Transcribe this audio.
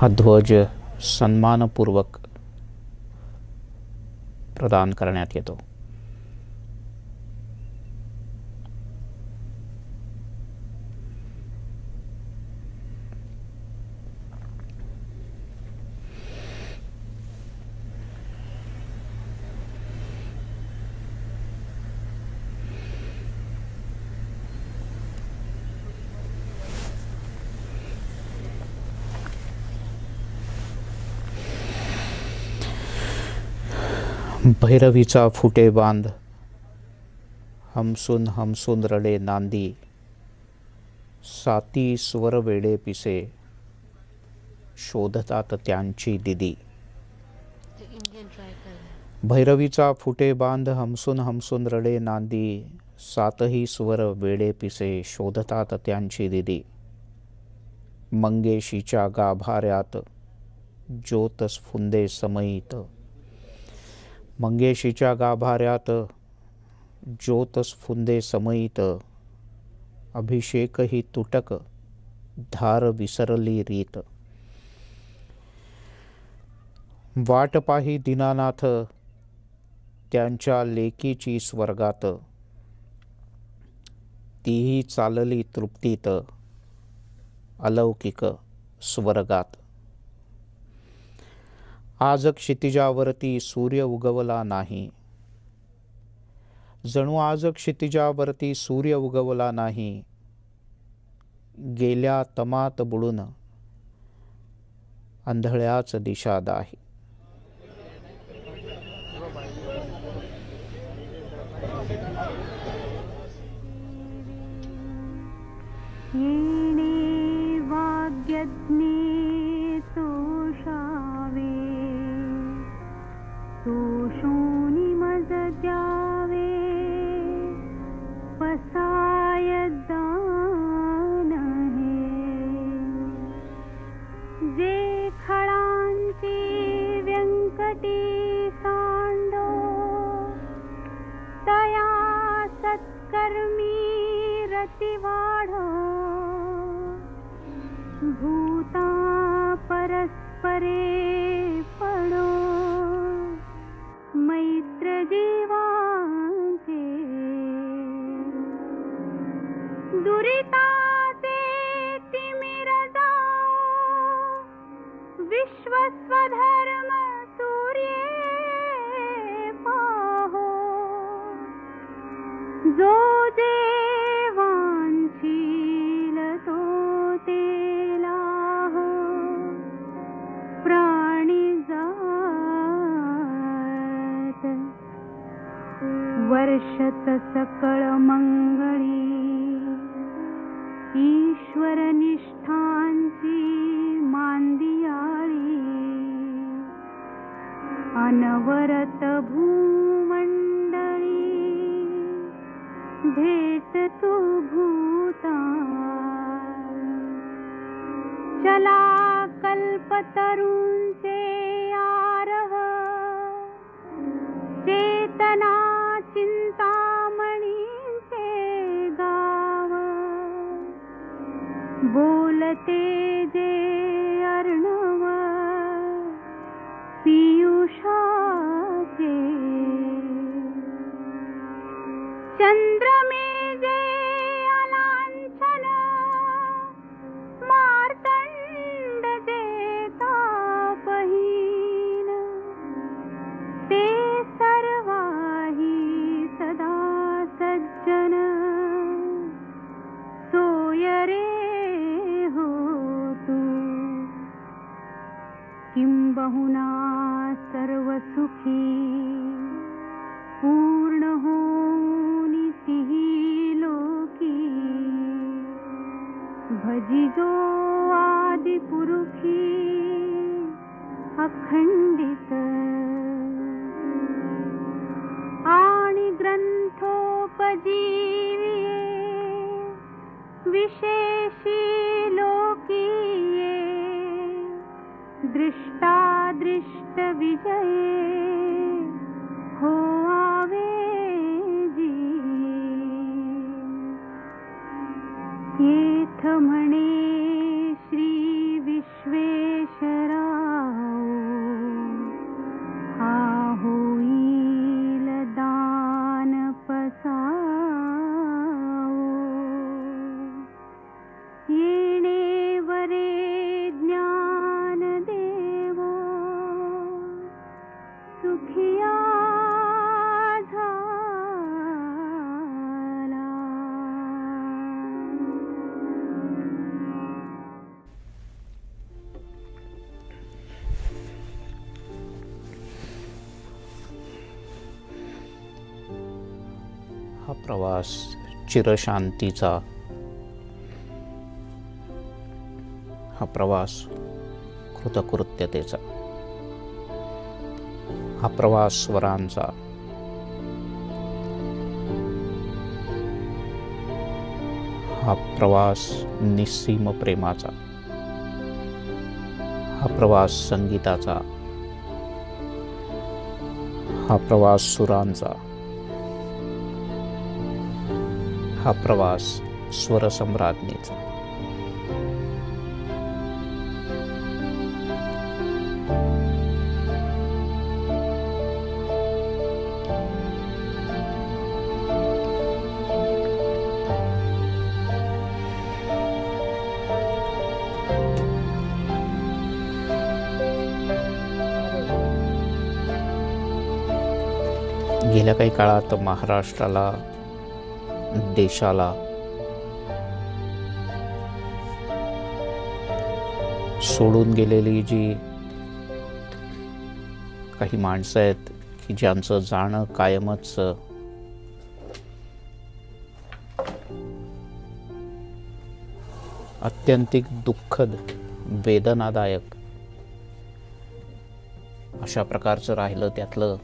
हा ध्वज सन्मानपूर्वक प्रदान करण्यात येतो. भैरवीचा फुटे बांध. हमसून हमसून रडे नांदी. साती स्वर वेडे पिसे. शोधतात त्यांची दिदी. भैरवीचा फुटे बांध हमसून हमसून रडे नांदी. सातही स्वर वेडे पिसे शोधतात त्यांची दिदी. मंगेशीच्या गाभाऱ्यात ज्योत स्फुंदे समयित मंगेशीच्या गाभाऱ्यात ज्योत स्फुंदे समयित अभिषेकही तुटक धार विसरली रीत. वाट पाही दीनानाथ त्यांच्या लेकीची स्वर्गात. तीही चालली तृप्तीत अलौकिक स्वर्गात. आज क्षितिजावरती सूर्य उगवला नाही. जणू आज क्षितिजावरती सूर्य उगवला नाही. गेल्या तमात बुडून आंधळ्याच दिशा दाही. 자 दुरिताचे तिमिर जाओ विश्वस्वधर्म सूर्ये पाहो। जो देवांशील तो तेलाह प्राणी जात। वर्षत सकळ मंगळी निष्ठाञ्जीया भूता चला कल्पतरुंसे आरव चेतना चेतनाचि अर्णव पीयुषा चन्द्रमे भजिजो आदिपुरुषी अखण्डित। अखण्डितजीवे विशेषी लोकीये दृष्टादृष्टविजये। ಶಿರೋಮಣಿ प्रवास चिरशांतीचा. हा प्रवास कृतकृत्यतेचा. हा प्रवास स्वरांचा. हा प्रवास निस्सीम प्रेमाचा. हा प्रवास संगीताचा. हा प्रवास सुरांचा. हा प्रवास स्वरसम्राज्ञीचा. गेल्या काही काळात महाराष्ट्राला देशाला. सोडून गेलेली जी काही माणसं आहेत की ज्यांचं जाणं कायमच अत्यंतिक दुःखद वेदनादायक अशा प्रकारचं राहिलं त्यातलं.